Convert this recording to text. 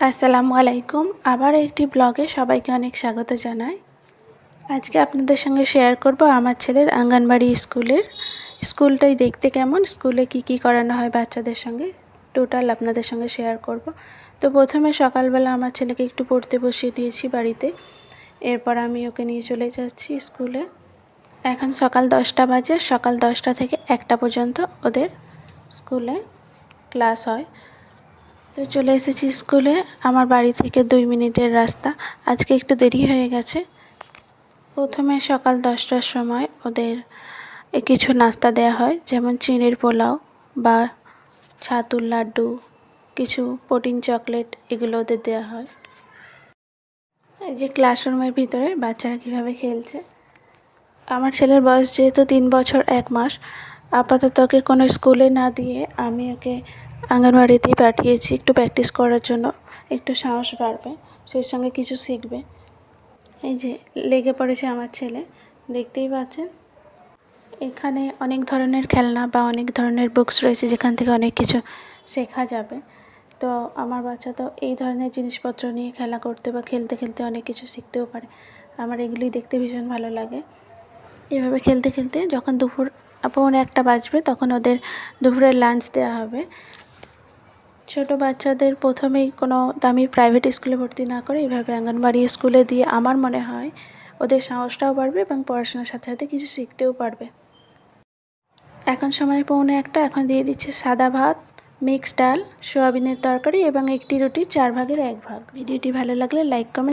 আসসালামু আলাইকুম। আবার একটি ব্লগে সবাইকে অনেক স্বাগত জানাই। আজকে আপনাদের সঙ্গে শেয়ার করব আমার ছেলের আঙ্গনবাড়ি স্কুলের। স্কুলটাই দেখতে কেমন? স্কুলে কি কি করানো হয় বাচ্চাদের সঙ্গে? টোটাল আপনাদের সঙ্গে শেয়ার করব। তো প্রথমে সকালবেলা আমার ছেলেকে একটু পড়তে বসিয়ে দিয়েছি বাড়িতে। এরপর আমি ওকে নিয়ে চলে যাচ্ছি স্কুলে। এখন সকাল দশটা বাজে। সকাল দশটা থেকে একটা পর্যন্ত ওদের স্কুলে ক্লাস হয়। তো চলে এসেছি স্কুলে। আমার বাড়ি থেকে দুই মিনিটের রাস্তা। আজকে একটু দেরি হয়ে গেছে। প্রথমে সকাল দশটার সময় ওদের কিছু নাস্তা দেওয়া হয়, যেমন চিনির পোলাও বা ছাতুর লাড্ডু, কিছু প্রোটিন চকলেট এগুলো ওদের দেওয়া হয়। এই যে ক্লাসরুমের ভিতরে বাচ্চারা কীভাবে খেলছে। আমার ছেলের বয়স যেহেতু তিন বছর এক মাস, আপাতত ওকে কোনো স্কুলে না দিয়ে আমি ওকে আঙ্গনবাড়িতেই পাঠিয়েছি একটু প্র্যাকটিস করার জন্য। একটু সাহস বাড়বে, সেই সঙ্গে কিছু শিখবে। এই যে, লেগে পড়েছে আমার ছেলে, দেখতেই পাচ্ছেন? এখানে অনেক ধরনের খেলনা বা অনেক ধরনের বুকস রয়েছে, যেখান থেকে অনেক কিছু শেখা যাবে। তো আমার বাচ্চা তো এই ধরনের জিনিসপত্র নিয়ে খেলা করতে বা খেলতে খেলতে অনেক কিছু শিখতেও পারে। আমার এগুলি দেখতে ভীষণ ভালো লাগে। এভাবে খেলতে খেলতে যখন দুপুর, পৌনে একটা বাজবে, তখন ওদের দুপুরের লাঞ্চ দেওয়া হবে। ছোট বাচ্চাদের প্রথমেই কোনো দামি প্রাইভেট স্কুলে ভর্তি না করে এভাবে অঙ্গনবাড়ি স্কুলে দিয়ে আমার মনে হয় ওদের সাহসটাও বাড়বে এবং পড়াশোনার সাথে সাথে কিছু শিখতেও পারবে। এখন সময় পৌনে একটা, এখন দিয়ে দিচ্ছে সাদা ভাত মিক্সড ডাল, সোয়াবিনের তরকারি এবং একটি রুটি, চার ভাগের এক ভাগ। ভিডিওটি ভালো লাগলে লাইক কমেন্ট